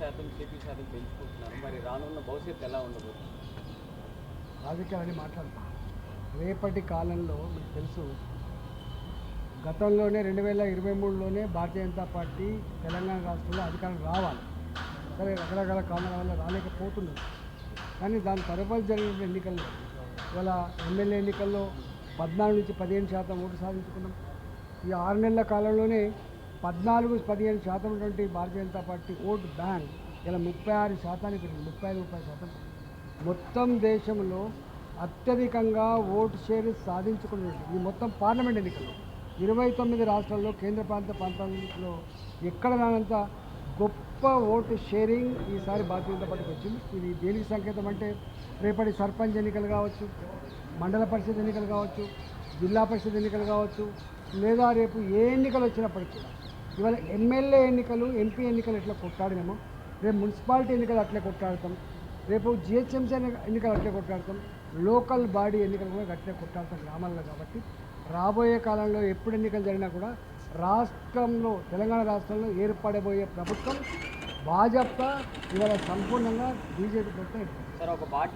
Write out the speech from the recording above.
శాతం సీట్ల శాతం పెంచుకుంటున్నారు. మరి రానున్న భవిష్యత్తు ఎలా ఉండబోతుంది? రాజకీయాలని మాట్లాడతాం. రేపటి కాలంలో మీకు తెలుసు గతంలోనే రెండు వేల ఇరవై మూడులోనే భారతీయ జనతా పార్టీ తెలంగాణ రాష్ట్రంలో అధికారం రావాలి. సరే రకరకాల కారణాల వల్ల రాలేకపోతున్నారు. కానీ దాని తర్వాత జరిగిన ఎన్నికల్లో ఇవాళ ఎమ్మెల్యే ఎన్నికల్లో పద్నాలుగు నుంచి పదిహేను శాతం ఓటు సాధించుకున్నాం. ఈ ఆరు నెలల కాలంలోనే పద్నాలుగు పదిహేను శాతం ఉన్నటువంటి భారతీయ జనతా పార్టీ ఓటు బ్యాంక్ ఇలా ముప్పై ఆరు శాతానికి పెరిగింది. ముప్పై ఐదు ముప్పై శాతం. మొత్తం దేశంలో అత్యధికంగా ఓటు షేర్ సాధించుకున్నటువంటి ఈ మొత్తం పార్లమెంట్ ఎన్నికల్లో ఇరవై తొమ్మిది రాష్ట్రాల్లో కేంద్ర ప్రాంత ప్రాంతాల్లో ఎక్కడ రానంత గొప్ప ఓటు షేరింగ్ ఈసారి భారతీయ జనతా పార్టీకి వచ్చింది. ఇది దేనికి సంకేతం అంటే రేపటి సర్పంచ్ ఎన్నికలు కావచ్చు మండల పరిషత్ ఎన్నికలు కావచ్చు జిల్లా పరిషత్ ఎన్నికలు కావచ్చు లేదా రేపు ఏ ఎన్నికలు వచ్చినప్పటికీ కూడా ఇవాళ ఎమ్మెల్యే ఎన్నికలు ఎంపీ ఎన్నికలు ఎట్లా కొట్లాడినామో రేపు మున్సిపాలిటీ ఎన్నికలు అట్లే కొట్లాడతాం రేపు జిహెచ్ఎంసీ ఎన్నికలు అట్లే కొట్లాడతాం లోకల్ బాడీ ఎన్నికలు కూడా అట్లే కొట్లాడతాం గ్రామాల్లో కాబట్టి రాబోయే కాలంలో ఎప్పుడు ఎన్నికలు జరిగినా కూడా రాష్ట్రంలో తెలంగాణ రాష్ట్రంలో ఏర్పడబోయే ప్రభుత్వం భాజపా ఇవాళ సంపూర్ణంగా బీజేపీ ప్రభుత్వం సార్ ఒక పార్టీ